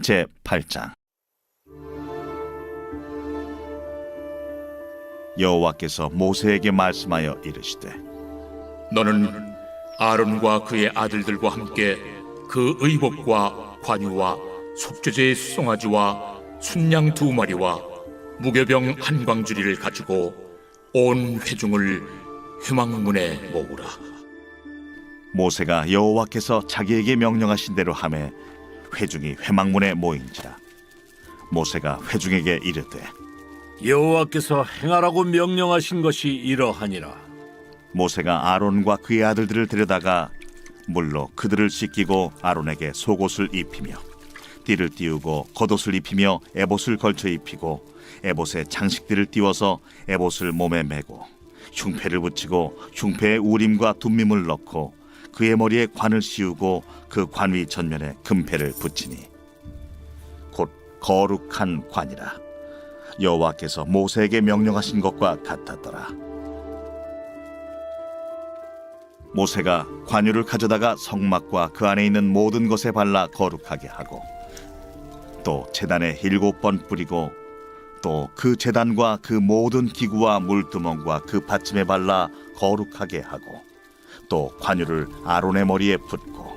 제 8장 여호와께서 모세에게 말씀하여 이르시되 너는 아론과 그의 아들들과 함께 그 의복과 관유와 속죄제의 수송아지와 순양 두 마리와 무교병 한 광주리를 가지고 온 회중을 회망문에 모으라. 모세가 여호와께서 자기에게 명령하신 대로 하매 회중이 회막문에 모인지라 모세가 회중에게 이르되 여호와께서 행하라고 명령하신 것이 이러하니라. 모세가 아론과 그의 아들들을 데려다가 물로 그들을 씻기고 아론에게 속옷을 입히며 띠를 띄우고 겉옷을 입히며 에봇을 걸쳐 입히고 에봇에 장식들을 띄워서 에봇을 몸에 메고 흉패를 붙이고 흉패에 우림과 둠밈을 넣고 그의 머리에 관을 씌우고 그 관위 전면에 금패를 붙이니 곧 거룩한 관이라 여호와께서 모세에게 명령하신 것과 같았더라. 모세가 관유를 가져다가 성막과 그 안에 있는 모든 것에 발라 거룩하게 하고 또 제단에 일곱 번 뿌리고 또그 제단과 그 모든 기구와 물두멍과 그 받침에 발라 거룩하게 하고 또 관유를 아론의 머리에 붓고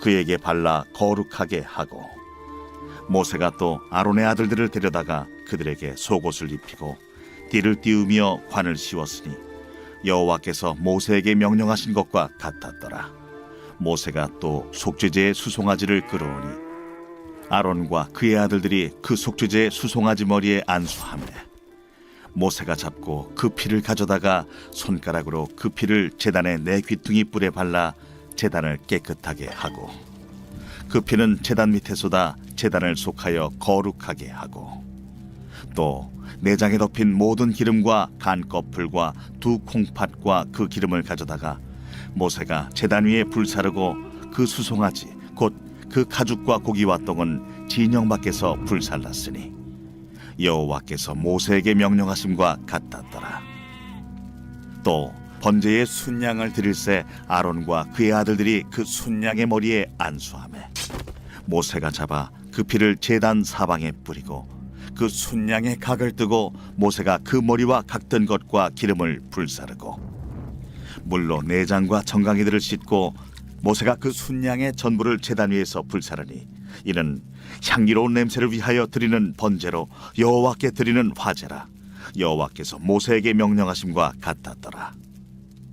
그에게 발라 거룩하게 하고 모세가 또 아론의 아들들을 데려다가 그들에게 속옷을 입히고 띠를 띄우며 관을 씌웠으니 여호와께서 모세에게 명령하신 것과 같았더라. 모세가 또 속죄제의 수송아지를 끌어오니 아론과 그의 아들들이 그 속죄제의 수송아지 머리에 안수하매 모세가 잡고 그 피를 가져다가 손가락으로 그 피를 제단의 네 귀퉁이 뿔에 발라 제단을 깨끗하게 하고 그 피는 제단 밑에 쏟아 제단을 속하여 거룩하게 하고 또 내장에 덮인 모든 기름과 간 거풀과 두 콩팥과 그 기름을 가져다가 모세가 제단 위에 불사르고 그 수송아지 곧 그 가죽과 고기와 똥은 진영 밖에서 불살랐으니 여호와께서 모세에게 명령하심과 같았더라. 또 번제의 순양을 드릴새 아론과 그의 아들들이 그 순양의 머리에 안수하매 모세가 잡아 그 피를 제단 사방에 뿌리고 그 순양의 각을 뜨고 모세가 그 머리와 각든 것과 기름을 불사르고 물로 내장과 정강이들을 씻고 모세가 그 순양의 전부를 제단 위에서 불사르니 이는 향기로운 냄새를 위하여 드리는 번제로 여호와께 드리는 화제라. 여호와께서 모세에게 명령하심과 같았더라.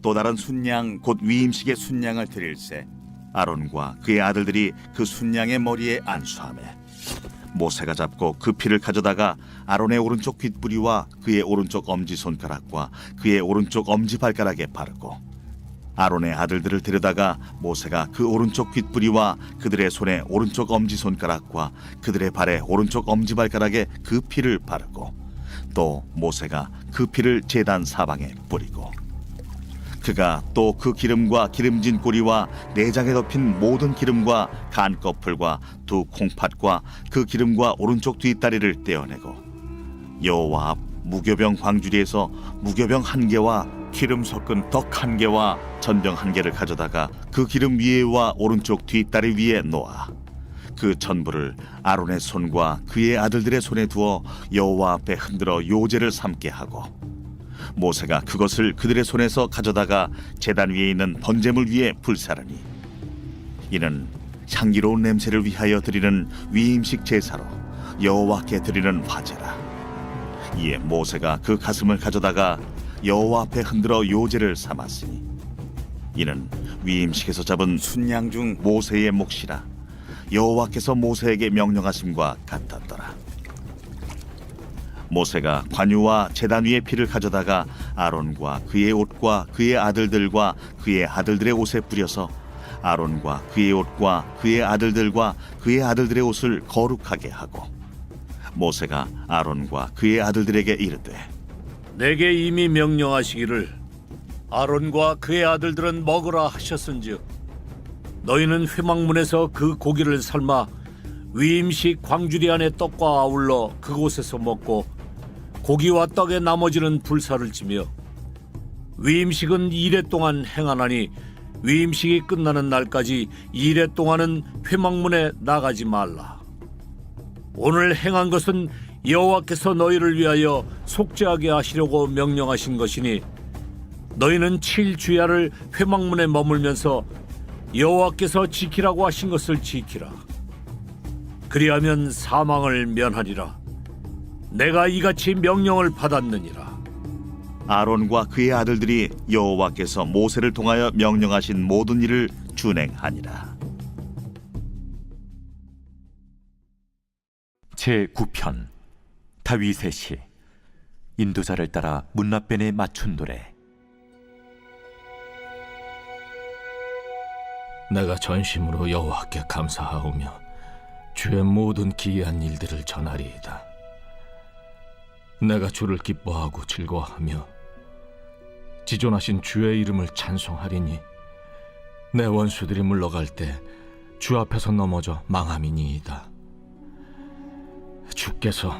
또 다른 순양 곧 위임식의 순양을 드릴새 아론과 그의 아들들이 그 순양의 머리에 안수하매 모세가 잡고 그 피를 가져다가 아론의 오른쪽 귓부리와 그의 오른쪽 엄지 손가락과 그의 오른쪽 엄지 발가락에 바르고 아론의 아들들을 데려다가 모세가 그 오른쪽 귓부리와 그들의 손에 오른쪽 엄지 손가락과 그들의 발에 오른쪽 엄지 발가락에 그 피를 바르고 또 모세가 그 피를 제단 사방에 뿌리고 그가 또 그 기름과 기름진 꼬리와 내장에 덮인 모든 기름과 간 거풀과 두 콩팥과 그 기름과 오른쪽 뒷다리를 떼어내고 여호와 앞 무교병 광주리에서 무교병 한 개와 기름 섞은 떡한 개와 전병 한 개를 가져다가 그 기름 위에와 오른쪽 뒷다리 위에 놓아 그 전부를 아론의 손과 그의 아들들의 손에 두어 여호와 앞에 흔들어 요제를 삼게 하고 모세가 그것을 그들의 손에서 가져다가 제단 위에 있는 번제물 위에 불사르니 이는 향기로운 냄새를 위하여 드리는 위임식 제사로 여호와께 드리는 화제라. 이에 모세가 그 가슴을 가져다가 여호와 앞에 흔들어 요제를 삼았으니 이는 위임식에서 잡은 순양 중 모세의 몫이라 여호와께서 모세에게 명령하심과 같았더라. 모세가 관유와 제단 위의 피를 가져다가 아론과 그의 옷과 그의 아들들과 그의 아들들의 옷에 뿌려서 아론과 그의 옷과 그의 아들들과 그의 아들들의 옷을 거룩하게 하고 모세가 아론과 그의 아들들에게 이르되 내게 이미 명령하시기를 아론과 그의 아들들은 먹으라 하셨은즉 너희는 회막문에서 그 고기를 삶아 위임식 광주리 안의 떡과 아울러 그곳에서 먹고 고기와 떡의 나머지는 불사를 지며 위임식은 이래 동안 행하나니 위임식이 끝나는 날까지 이래 동안은 회막문에 나가지 말라. 오늘 행한 것은 여호와께서 너희를 위하여 속죄하게 하시려고 명령하신 것이니 너희는 칠 주야를 회막문에 머물면서 여호와께서 지키라고 하신 것을 지키라. 그리하면 사망을 면하리라. 내가 이같이 명령을 받았느니라. 아론과 그의 아들들이 여호와께서 모세를 통하여 명령하신 모든 일을 준행하니라. 제 9편 다윗의 시 인도자를 따라 문나변에 맞춘 노래 내가 전심으로 여호와께 감사하오며 주의 모든 기이한 일들을 전하리이다. 내가 주를 기뻐하고 즐거워하며 지존하신 주의 이름을 찬송하리니 내 원수들이 물러갈 때 주 앞에서 넘어져 망함이니이다. 주께서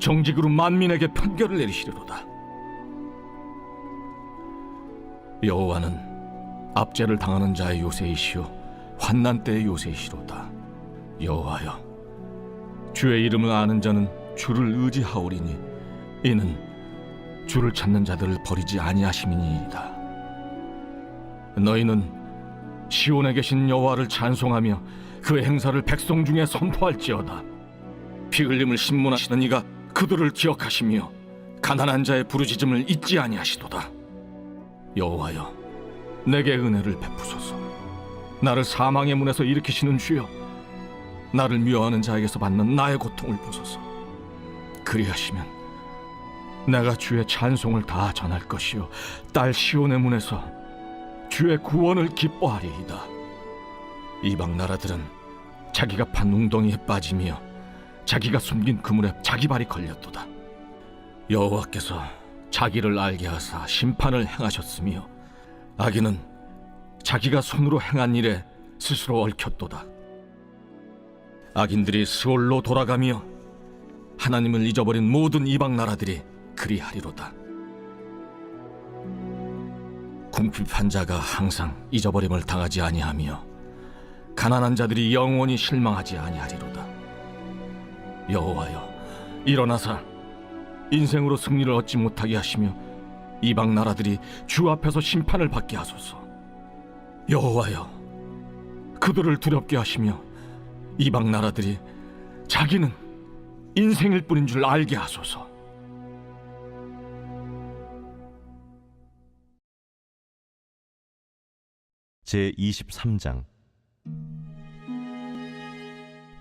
정직으로 만민에게 판결을 내리시리로다. 여호와는 압제를 당하는 자의 요새이시오 환난 때의 요새이시로다. 여호와여, 주의 이름을 아는 자는 주를 의지하오리니 이는 주를 찾는 자들을 버리지 아니하심이니이다. 너희는 시온에 계신 여호와를 찬송하며 그 행사를 백성 중에 선포할지어다. 피 흘림을 신문하시는 이가 그들을 기억하시며 가난한 자의 부르짖음을 잊지 아니하시도다. 여호와여, 내게 은혜를 베푸소서. 나를 사망의 문에서 일으키시는 주여, 나를 미워하는 자에게서 받는 나의 고통을 보소서. 그리하시면 내가 주의 찬송을 다 전할 것이요, 딸 시온의 문에서 주의 구원을 기뻐하리이다. 이방 나라들은 자기가 판 웅덩이에 빠지며 자기가 숨긴 그물에 자기 발이 걸렸도다. 여호와께서 자기를 알게 하사 심판을 행하셨으며 악인은 자기가 손으로 행한 일에 스스로 얽혔도다. 악인들이 스올로 돌아가며 하나님을 잊어버린 모든 이방 나라들이 그리하리로다. 궁핍한 자가 항상 잊어버림을 당하지 아니하며 가난한 자들이 영원히 실망하지 아니하리로다. 여호와여, 일어나사 인생으로 승리를 얻지 못하게 하시며 이방 나라들이 주 앞에서 심판을 받게 하소서. 여호와여, 그들을 두렵게 하시며 이방 나라들이 자기는 인생일 뿐인 줄 알게 하소서. 제 23장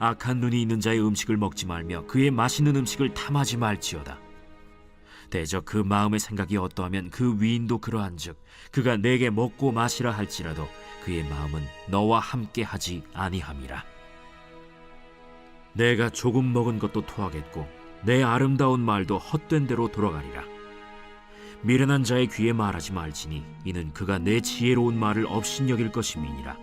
악한 눈이 있는 자의 음식을 먹지 말며 그의 맛있는 음식을 탐하지 말지어다. 대저 그 마음의 생각이 어떠하면 그 위인도 그러한즉 그가 내게 먹고 마시라 할지라도 그의 마음은 너와 함께 하지 아니함이라. 내가 조금 먹은 것도 토하겠고 내 아름다운 말도 헛된 대로 돌아가리라. 미련한 자의 귀에 말하지 말지니 이는 그가 내 지혜로운 말을 업신여길 것임이니라.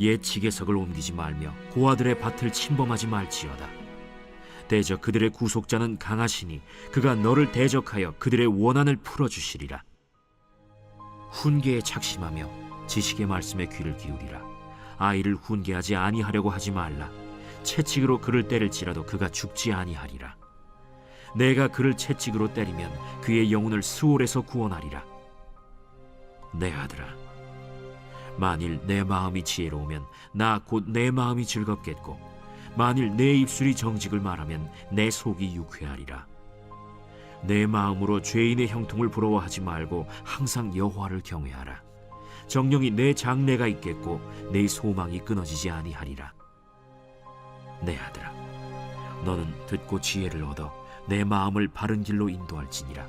옛 지게석을 옮기지 말며 고아들의 밭을 침범하지 말지어다. 대적 그들의 구속자는 강하시니 그가 너를 대적하여 그들의 원한을 풀어주시리라. 훈계에 착심하며 지식의 말씀에 귀를 기울이라. 아이를 훈계하지 아니하려고 하지 말라. 채찍으로 그를 때릴지라도 그가 죽지 아니하리라. 내가 그를 채찍으로 때리면 그의 영혼을 수월에서 구원하리라. 내 아들아. 만일 내 마음이 지혜로우면 나 곧 내 마음이 즐겁겠고 만일 내 입술이 정직을 말하면 내 속이 유쾌하리라 내 마음으로 죄인의 형통을 부러워하지 말고 항상 여호와를 경외하라. 정령이 내 장래가 있겠고 내 소망이 끊어지지 아니하리라. 내 아들아, 너는 듣고 지혜를 얻어 내 마음을 바른 길로 인도할지니라.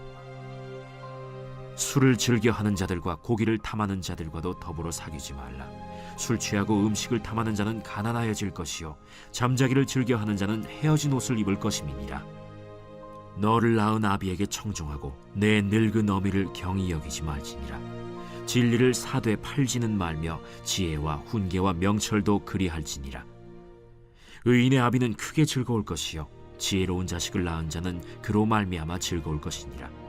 술을 즐겨 하는 자들과 고기를 탐하는 자들과도 더불어 사귀지 말라. 술 취하고 음식을 탐하는 자는 가난하여질 것이요 잠자기를 즐겨 하는 자는 헤어진 옷을 입을 것임이니라. 너를 낳은 아비에게 청종하고 내 늙은 어미를 경히 여기지 말지니라. 진리를 사되 팔지는 말며 지혜와 훈계와 명철도 그리할지니라. 의인의 아비는 크게 즐거울 것이요 지혜로운 자식을 낳은 자는 그로 말미암아 즐거울 것이니라.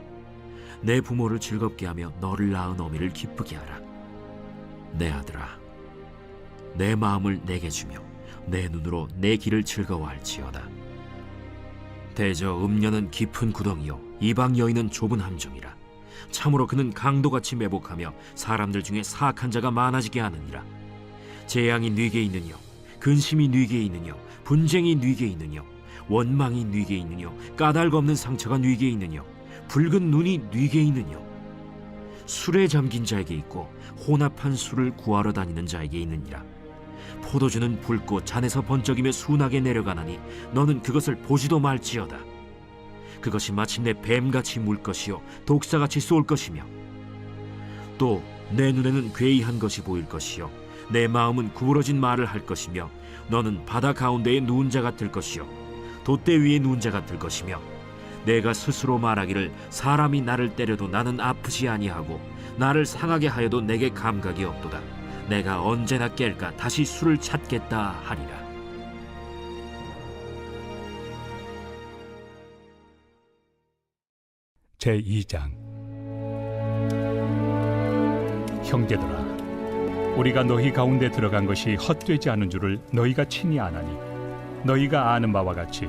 내 부모를 즐겁게 하며 너를 낳은 어미를 기쁘게 하라. 내 아들아, 내 마음을 내게 주며 내 눈으로 내 길을 즐거워할지어다. 대저 음녀는 깊은 구덩이요 이방 여인은 좁은 함정이라. 참으로 그는 강도같이 매복하며 사람들 중에 사악한 자가 많아지게 하느니라. 재앙이 뉘게 있느뇨, 근심이 뉘게 있느뇨, 분쟁이 뉘게 있느뇨, 원망이 뉘게 있느뇨, 까닭 없는 상처가 뉘게 있느뇨, 붉은 눈이 뉘게 있느뇨. 술에 잠긴 자에게 있고 혼합한 술을 구하러 다니는 자에게 있느니라. 포도주는 붉고 잔에서 번쩍이며 순하게 내려가나니 너는 그것을 보지도 말지어다. 그것이 마침내 뱀같이 물 것이요 독사같이 쏠 것이며 또 내 눈에는 괴이한 것이 보일 것이요 내 마음은 구부러진 말을 할 것이며 너는 바다 가운데에 누운 자 같을 것이요 돛대 위에 누운 자 같을 것이며 내가 스스로 말하기를 사람이 나를 때려도 나는 아프지 아니하고 나를 상하게 하여도 내게 감각이 없도다. 내가 언제나 깰까 다시 술을 찾겠다 하리라. 제 2장. 형제들아 우리가 너희 가운데 들어간 것이 헛되지 않은 줄을 너희가 친히 아나니 너희가 아는 바와 같이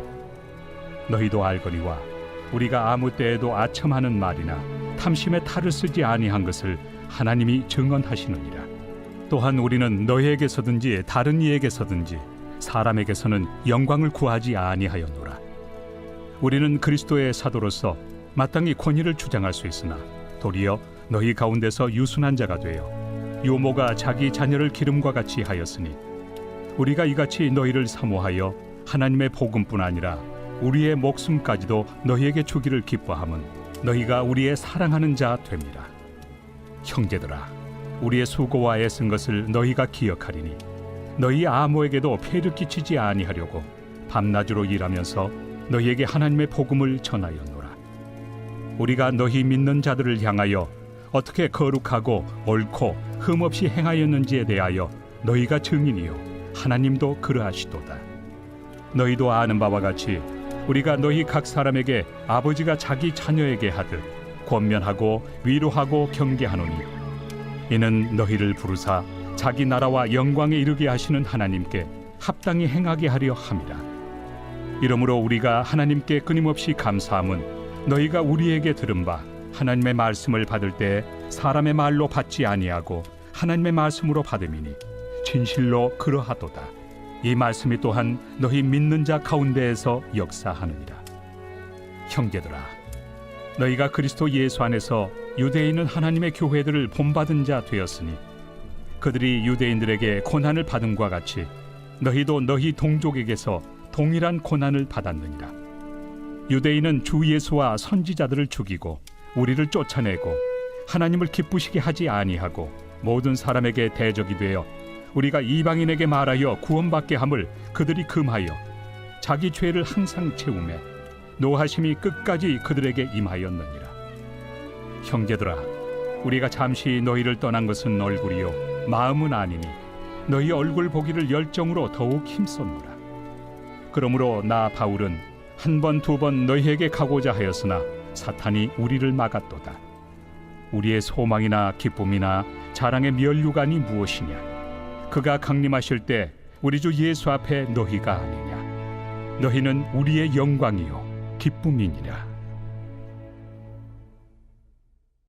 너희도 알거니와 우리가 아무 때에도 아첨하는 말이나 탐심의 탈을 쓰지 아니한 것을 하나님이 증언하시느니라. 또한 우리는 너희에게서든지 다른 이에게서든지 사람에게서는 영광을 구하지 아니하였노라. 우리는 그리스도의 사도로서 마땅히 권위를 주장할 수 있으나 도리어 너희 가운데서 유순한 자가 되어 유모가 자기 자녀를 기름과 같이 하였으니 우리가 이같이 너희를 사모하여 하나님의 복음뿐 아니라 우리의 목숨까지도 너희에게 주기를 기뻐함은 너희가 우리의 사랑하는 자 됩니다. 형제들아, 우리의 수고와 애쓴 것을 너희가 기억하리니 너희 아무에게도 폐를 끼치지 아니하려고 밤낮으로 일하면서 너희에게 하나님의 복음을 전하였노라. 우리가 너희 믿는 자들을 향하여 어떻게 거룩하고 옳고 흠없이 행하였는지에 대하여 너희가 증인이요 하나님도 그러하시도다. 너희도 아는 바와 같이 우리가 너희 각 사람에게 아버지가 자기 자녀에게 하듯 권면하고 위로하고 경계하노니 이는 너희를 부르사 자기 나라와 영광에 이르게 하시는 하나님께 합당히 행하게 하려 함이라. 이러므로 우리가 하나님께 끊임없이 감사함은 너희가 우리에게 들은 바 하나님의 말씀을 받을 때 사람의 말로 받지 아니하고 하나님의 말씀으로 받음이니 진실로 그러하도다. 이 말씀이 또한 너희 믿는 자 가운데에서 역사하느니라. 형제들아, 너희가 그리스도 예수 안에서 유대인은 하나님의 교회들을 본받은 자 되었으니 그들이 유대인들에게 고난을 받음과 같이 너희도 너희 동족에게서 동일한 고난을 받았느니라. 유대인은 주 예수와 선지자들을 죽이고 우리를 쫓아내고 하나님을 기쁘시게 하지 아니하고 모든 사람에게 대적이 되어 우리가 이방인에게 말하여 구원받게 함을 그들이 금하여 자기 죄를 항상 채우매 노하심이 끝까지 그들에게 임하였느니라. 형제들아, 우리가 잠시 너희를 떠난 것은 얼굴이요 마음은 아니니 너희 얼굴 보기를 열정으로 더욱 힘썼노라. 그러므로 나 바울은 한 번 두번 너희에게 가고자 하였으나 사탄이 우리를 막았도다. 우리의 소망이나 기쁨이나 자랑의 면류관이 무엇이냐? 그가 강림하실 때 우리 주 예수 앞에 너희가 아니냐? 너희는 우리의 영광이요 기쁨이니라.